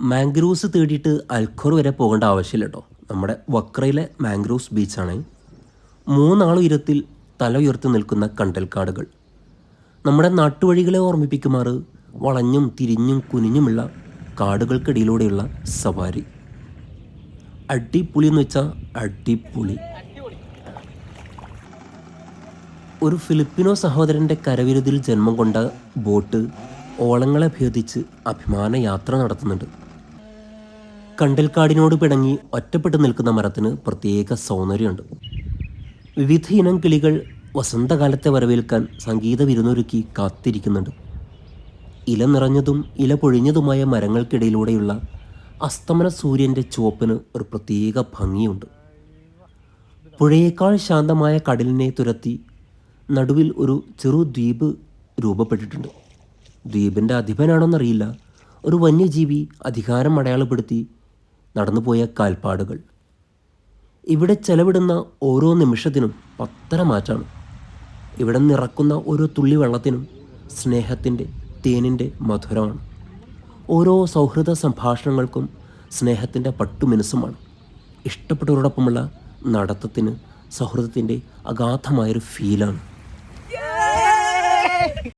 Mangroves തേടിയിട്ട് Al Khor വരെ പോകേണ്ട ആവശ്യമില്ല കേട്ടോ. നമ്മുടെ വക്രയിലെ മാംഗ്രൂവ്സ് ബീച്ചാണ്. മൂന്നാൾ ഉയരത്തിൽ തല ഉയർത്തി നിൽക്കുന്ന കണ്ടൽക്കാടുകൾ. നമ്മുടെ നാട്ടുവഴികളെ ഓർമ്മിപ്പിക്കുമാറ് വളഞ്ഞും തിരിഞ്ഞും കുനിഞ്ഞുമുള്ള കാടുകൾക്കിടയിലൂടെയുള്ള സവാരി. അടിപൊളി എന്ന് വെച്ചാൽ അടിപൊളി. ഒരു ഫിലിപ്പിനോ സഹോദരന്റെ കരവിരുതിൽ ജന്മം കൊണ്ട ബോട്ട് ഓളങ്ങളെ ഭേദിച്ച് അഭിമാന യാത്ര നടത്തുന്നുണ്ട്. കണ്ടൽക്കാടിനോട് പിണങ്ങി ഒറ്റപ്പെട്ടു നിൽക്കുന്ന മരത്തിന് പ്രത്യേക സൗന്ദര്യമുണ്ട്. വിവിധ ഇനം കിളികൾ വസന്തകാലത്തെ വരവേൽക്കാൻ സംഗീത വിരുന്നൊരുക്കി കാത്തിരിക്കുന്നുണ്ട്. ഇല നിറഞ്ഞതും ഇല പൊഴിഞ്ഞതുമായ മരങ്ങൾക്കിടയിലൂടെയുള്ള അസ്തമന സൂര്യന്റെ ചുവപ്പിന് ഒരു പ്രത്യേക ഭംഗിയുണ്ട്. പുഴയേക്കാൾ ശാന്തമായ കടലിനെ തുരത്തി നടുവിൽ ഒരു ചെറു ദ്വീപ് രൂപപ്പെട്ടിട്ടുണ്ട്. ദ്വീപിന്റെ അധിപനാണോന്നറിയില്ല. ഒരു വന്യജീവി അധികാരം അടയാളപ്പെടുത്തി നടന്നുപോയ കാൽപ്പാടുകൾ. ഇവിടെ ചെലവിടുന്ന ഓരോ നിമിഷത്തിനും പത്തര മാറ്റാണ്. ഇവിടെ നിറക്കുന്ന ഓരോ തുള്ളി വെള്ളത്തിനും സ്നേഹത്തിന്റെ തേനിന്റെ മധുരമാണ്. ഓരോ സൗഹൃദ സംഭാഷണങ്ങൾക്കും സ്നേഹത്തിന്റെ പട്ടുമിനുസുമാണ്. ഇഷ്ടപ്പെട്ടവരോടൊപ്പമുള്ള നടത്തത്തിന് സൗഹൃദത്തിന്റെ അഗാധമായൊരു ഫീലാണ്.